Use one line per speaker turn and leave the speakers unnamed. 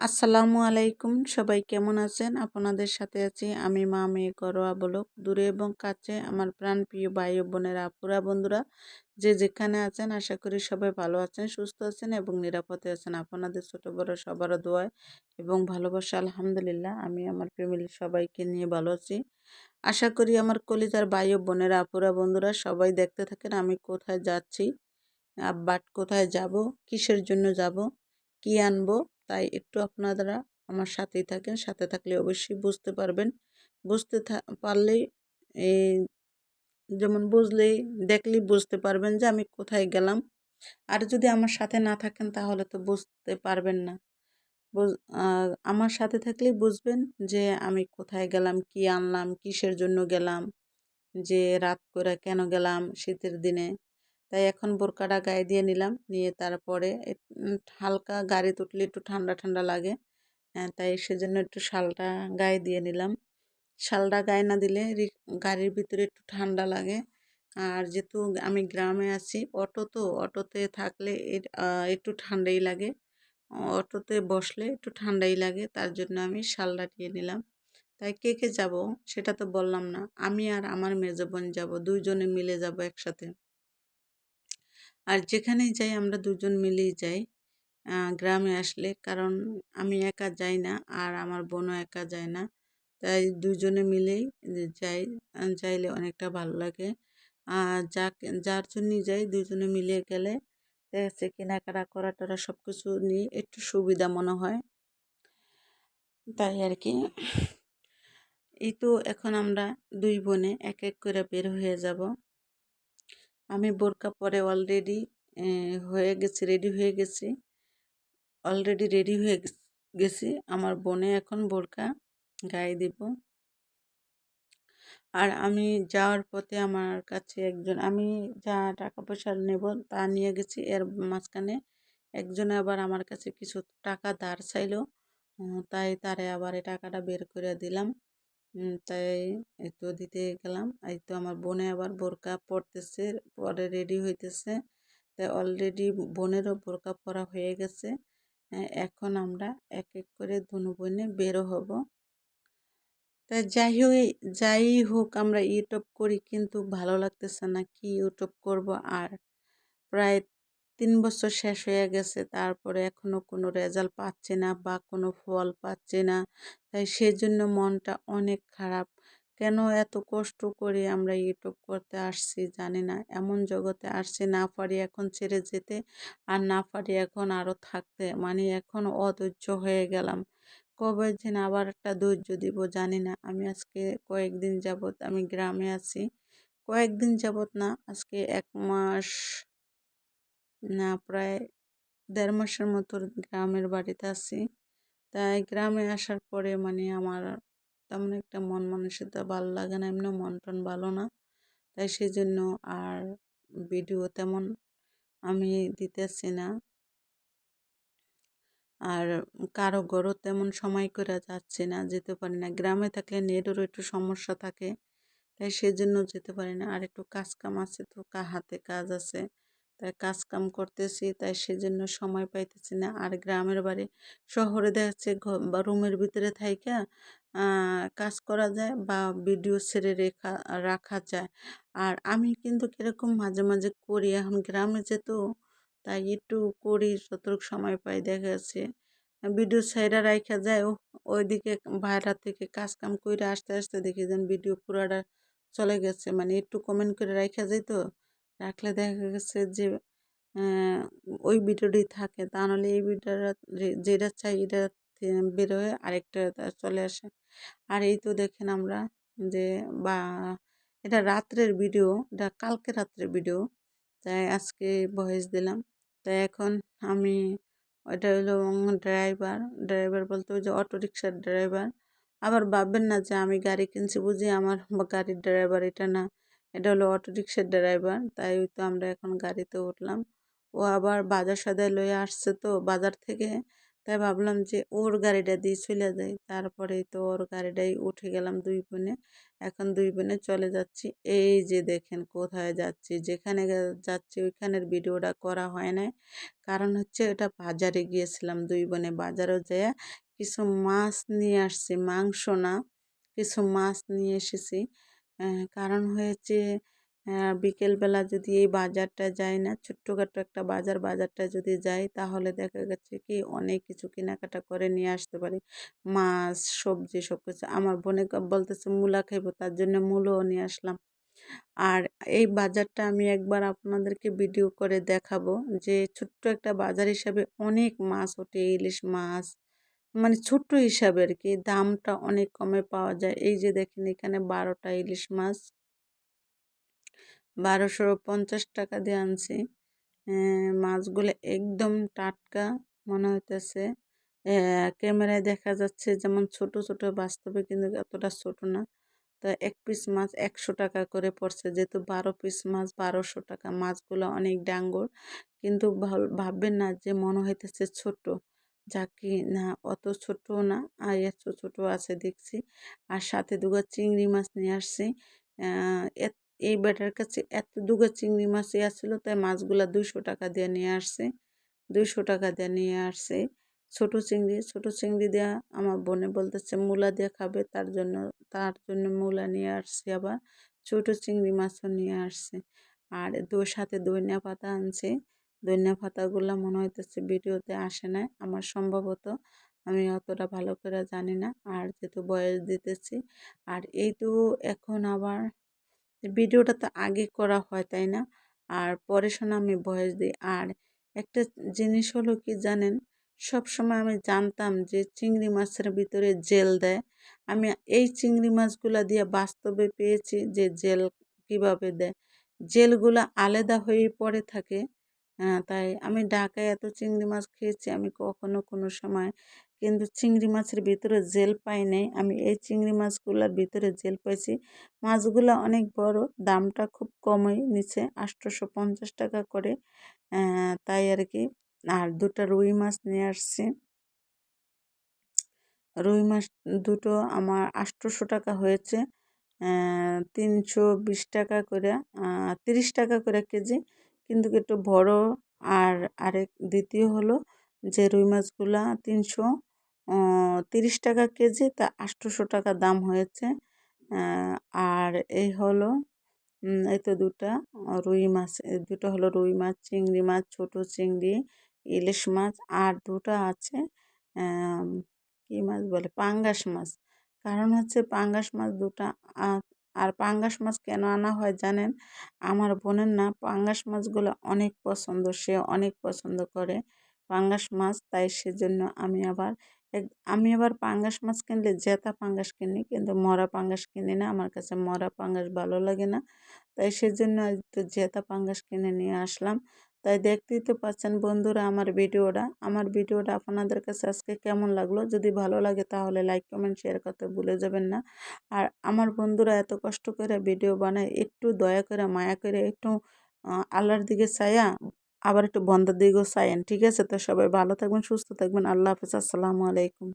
আসসালামু আলাইকুম। সবাই কেমন আছেন? আপনাদের সাথে আছি আমি মা মেয়ে করোয়া বলক দূরে এবং কাছে আমার প্রাণপ্রিয় ভাই ও বোনেরা আপুরা, বন্ধুরা, যে যেখানে আছেন, আশা করি সবাই ভালো আছেন, সুস্থ আছেন এবং নিরাপদে আছেন। আপনাদের ছোট বড় সবারও দোয়ায় এবং ভালোবাসা, আলহামদুলিল্লাহ, আমি আমার ফ্যামিলির সবাইকে নিয়ে ভালো আছি। আশা করি আমার কলিজার ভাই বোনেরা আপুরা, বন্ধুরা, সবাই দেখতে থাকেন আমি কোথায় যাচ্ছি বাট কোথায় যাব, কিসের জন্য যাব, কি আনব তাই একটু আপনারা আমার সাথেই থাকেন। সাথে থাকলে অবশ্যই বুঝতে পারবেন। বুঝতে পারলেই এই যেমন বুঝলেই দেখলেই বুঝতে পারবেন যে আমি কোথায় গেলাম। আর যদি আমার সাথে না থাকেন তাহলে তো বুঝতে পারবেন না। আমার সাথে থাকলেই বুঝবেন যে আমি কোথায় গেলাম, কি আনলাম, কিসের জন্য গেলাম, যে রাত করে কেন গেলাম, শীতের দিনে। তাই এখন বোরকাটা গায়ে দিয়ে নিলাম। নিয়ে তারপরে হালকা গাড়ি তুটলে একটু ঠান্ডা ঠান্ডা লাগে। তাই সেজন্য একটু শালটা গায়ে দিয়ে নিলাম। শালটা গায়ে না দিলে গাড়ির ভিতরে একটু ঠান্ডা লাগে। আর যেহেতু আমি গ্রামে আছি, অটো তো, অটোতে থাকলে একটু ঠান্ডাই লাগে। অটোতে বসলে একটু ঠান্ডাই লাগে, তার জন্য আমি শালটা দিয়ে নিলাম। তাই কে কে যাব? সেটা তো বললাম না। আমি আর আমার মেজো বোন যাব, দুইজনে মিলে যাব একসাথে। আর যেখানেই যাই আমরা দুজন মিলেই যাই। গ্রামে আসলে কারণ আমি একা যাই না আর আমার বোনও একা যায় না। তাই দুজনে মিলেই যাই যাইলে অনেকটা ভালো লাগে। আর যা যার জন্যই যাই দুজনে মিলে গেলে দেখা কেনাকাটা করা টরা সব কিছু নিয়ে একটু সুবিধা মনে হয়। তাই আর কি। এই তো এখন আমরা দুই বোনে এক এক করে বের হয়ে যাব। আমি বোরকা পরে অলরেডি হয়ে গেছি রেডি হয়ে গেছি। অলরেডি রেডি হয়ে গেছি আমার বোনে এখন বোরকা গায়ে দিব। আর আমি যাওয়ার পথে আমার কাছে একজন, আমি যা টাকা পয়সা নেব তা নিয়ে গেছি। এর মাঝখানে একজনে আবার আমার কাছে কিছু টাকা ধার চাইলো। তাই তারে আবার এই টাকাটা বের করে দিলাম। তাই তো দিতে গেলাম। এই তো আমার বোনে আবার বোরকা পরতেছে, পরে রেডি হইতেছে। তাই অলরেডি বোনেরও বোরকা পরা হয়ে গেছে। এখন আমরা এক এক করে ধনু বোনে বেরো হব। তাই যাই হোক যাই হোক, আমরা ইউটিউব করি, কিন্তু ভালো লাগতেছে না কি ইউটিউব করব আর। প্রায় তিন বছর শেষ হয়ে গেছে, তারপরে এখনও কোনো রেজাল্ট পাচ্ছি না বা কোনো ফল পাচ্ছি না। তাই সেজন্য মনটা অনেক খারাপ। কেন এত কষ্ট করে আমরা ইউটিউব করতে আসছি জানি না। এমন জগতে আসছি না পারি এখন ছেড়ে যেতে, আর না পারি এখন আরও থাকতে। মানে এখন অধৈর্য হয়ে গেলাম। কবে যেন আবার একটা ধৈর্য দিব জানি না। আমি আজকে কয়েকদিন যাবৎ আমি গ্রামে আছি। কয়েকদিন যাবৎ না, আজকে এক মাস প্রায় দেড় মাসের মতো গ্রামের বাড়িতে আছি। তাই গ্রামে আসার পরে মানে আমার তেমন একটা মন মানসিকতা ভালো লাগে না এমনি মন টন ভালো না। তাই সেই জন্য আর ভিডিও তেমন আমি দিতেছি না। আর কারও ঘরও তেমন সময় করে যাচ্ছে না, যেতে পারি না। গ্রামে থাকলে নেটেরও একটু সমস্যা থাকে, তাই সেজন্য যেতে পারি না। আর একটু কাজ কাম আছে তো হাতে কাজ আছে। তাই কাজ কাম করতেছি, তাই সেজন্য সময় পাইতেছি না। আর গ্রামের বাড়ি, শহরে দেখাচ্ছে বা রুমের ভিতরে থাইকা কাজ করা যায় বা ভিডিও ছেড়ে রেখা, রাখা যায়। আর আমি কিন্তু কীরকম মাঝে মাঝে করি, এখন গ্রামে যেত তাই একটু করি, যতটুকু সময় পাই দেখা যাচ্ছে। ভিডিও সাইডা রাখা যায় ওইদিকে বাইরা থেকে কাজ কাম করে আস্তে, আসতে দেখি যেন ভিডিও পুরাটা চলে গেছে। মানে একটু কমেন্ট করে রাখা যায় তো। রাখলে দেখা গেছে যে ওই ভিডিওটি থাকে। তা নাহলে এই ভিডিওটা যেটা চাই এটা বেরোয় আরেকটা চলে আসে। আর এই তো দেখেন আমরা যে, বা, এটা রাত্রের ভিডিও, এটা কালকে রাত্রের ভিডিও। তাই আজকে ভয়েস দিলাম। তাই এখন আমি ওইটা হলো ড্রাইভার। ড্রাইভার বলতে ওই যে অটো রিক্সার ড্রাইভার। আবার ভাববেন না যে আমি গাড়ি কিনছি বুঝি, আমার গাড়ির ড্রাইভার এটা না। এটা হলো অটো রিক্সার ড্রাইভার। তাই তো আমরা এখন গাড়িতে উঠলাম। ও আবার বাজার সাজার লয়ে আসছে তো বাজার থেকে। তাই ভাবলাম যে ওর গাড়িটা দিয়ে চলে যাই। তারপরে তো ওর গাড়িটাই উঠে গেলাম দুই বোনে। এখন দুই বোনে চলে যাচ্ছি। এই যে দেখেন কোথায় যাচ্ছি। যেখানে যাচ্ছি ওইখানের ভিডিওটা করা হয় না কারণ হচ্ছে এটা বাজারে গিয়েছিলাম দুই বোনে। বাজারও যেয়ে কিছু মাছ নিয়ে আসছি, মাংস না, কিছু মাছ নিয়ে এসেছি। কারণ হয়েছে বিকেলবেলা যদি এই বাজারটা যাই না, ছোট্টখাটো একটা বাজার, বাজারটা যদি যাই তাহলে দেখা গেছে কি অনেক কিছু কেনাকাটা করে নিয়ে আসতে পারি। মাছ, সবজি সব কিছু আমার বোনে বলতেছে মূলা খাইবো, তার জন্য মূলও নিয়ে আসলাম। আর এই বাজারটা আমি একবার আপনাদেরকে ভিডিও করে দেখাবো যে ছোট্ট একটা বাজার হিসাবে অনেক মাছ ওঠে, ইলিশ মাছ মানে ছোট্ট হিসাবে আর কি দামটা অনেক কমে পাওয়া যায়। এই যে দেখেন এখানে বারোটা ইলিশ মাছ। বারোশো পঞ্চাশ টাকা দিয়ে আনছি। মাছগুলো একদম টাটকা মনে হইতেছে। ক্যামেরায় দেখা যাচ্ছে যেমন ছোট ছোট, বাস্তবে কিন্তু এতটা ছোট না। তো এক পিস মাছ একশো টাকা করে পড়ছে। যেহেতু বারো পিস মাছ বারোশো টাকা। মাছগুলো অনেক ডাঙ্গর। কিন্তু ভাববেন না যে মনে হইতেছে ছোট। যা কি না অত ছোট না আর এত ছোট আছে দেখছি। আর সাথে দুগা চিংড়ি মাছ নিয়ে আসছি। এই বেটার কাছে এত দুগা চিংড়ি মাছই আসছিল, তাই মাছগুলা দুইশো টাকা দিয়ে নিয়ে আসছে, দুইশো টাকা দিয়ে নিয়ে আসছে। ছোট চিংড়ি ছোট চিংড়ি দেওয়া আমার বোনে বলতেছে, মূলা দিয়ে খাবে, তার জন্য তার জন্য মূলা নিয়ে আসছি আবার। ছোট চিংড়ি মাছও নিয়ে আসছে। আর দো, সাথে দইনা পাতা আনছে। দইনা পাতাগুলো মনে হইতেছে ভিডিওতে আসে না আমার সম্ভবত আমি অতটা ভালো করে জানি না, আর যেহেতু বয়স দিতেছি, আর এই তো এখন আবার ভিডিওটা তো আগে করা হয়, তাই না? আর পরে শোনা আমি বয়স দিই, আর একটা জিনিস হলো কি জানেন সব সময় আমি জানতাম যে চিংড়ি মাছের ভিতরে জেল দেয়, আমি এই চিংড়ি মাছগুলা দিয়ে বাস্তবে পেয়েছি যে জেল কীভাবে দেয়, জেলগুলো আলাদা হয়ে পড়ে থাকে তাই আমি ঢাকায় এত চিংড়ি মাছ খেয়েছি, আমি কখনো কোনো সময় কিন্তু চিংড়ি মাছের ভিতরে জেল পাই নাই। আমি এই চিংড়ি মাছগুলোর ভিতরে জেল পাইছি। মাছগুলো অনেক বড়, দামটা খুব কমই নিচে আটশোশো পঞ্চাশ টাকা করে। তাই আর কি আর দুটো রুই মাছ নিয়ে আসছি। রুই মাছ দুটো আমার আটশোশো টাকা হয়েছে। তিনশো বিশ টাকা করে তিরিশ টাকা করে কেজি। কিন্তু একটু বড়। আর আরেক দ্বিতীয় হলো যে রুই মাছগুলা তিনশো তিরিশ টাকা কেজি, তা আটশোশো টাকা দাম হয়েছে। আর এই হলো এই তো দুটা, রুই মাছ দুটো হলো রুই মাছ, চিংড়ি মাছ, ছোট চিংড়ি, ইলিশ মাছ, আর দুটো আছে কী মাছ বলে, পাঙ্গাস মাছ। কারণ হচ্ছে পাঙ্গাস মাছ দুটা আর পাঙ্গাস মাছ কেন আনা হয় জানেন? আমার বোনের না, পাঙ্গাস মাছগুলো অনেক পছন্দ, সে অনেক পছন্দ করে পাঙ্গাস মাছ, তাই সেজন্য আমি আবার আমি আবার পাঙ্গাস মাছ কিনলে জেতা পাঙ্গাস কিনি, কিন্তু মরা পাঙ্গাস কিনি না, আমার কাছে মরা পাঙ্গাস ভালো লাগে না। তাই সেজন্য জেতা পাঙ্গাস কিনে নিয়ে আসলাম। তাই দেখতেই তো পাচ্ছেন বন্ধুরা আমার ভিডিওটা। আমার ভিডিওটা আপনাদের কাছে আজকে কেমন লাগল? যদি ভালো লাগে তাহলে লাইক, কমেন্ট, শেয়ার করতে ভুলে যাবেন না। আর আমার বন্ধুরা এত কষ্ট করে ভিডিও বানায়, একটু দয়া করে, মায়া করে, একটু আল্লাহর দিকে চাইয়া আবার একটু বন্ধের দিকেও চাইয়েন ঠিক আছে? তো সবাই ভালো থাকবেন, সুস্থ থাকবেন, আল্লাহ হাফিজ, আসসালামু আলাইকুম।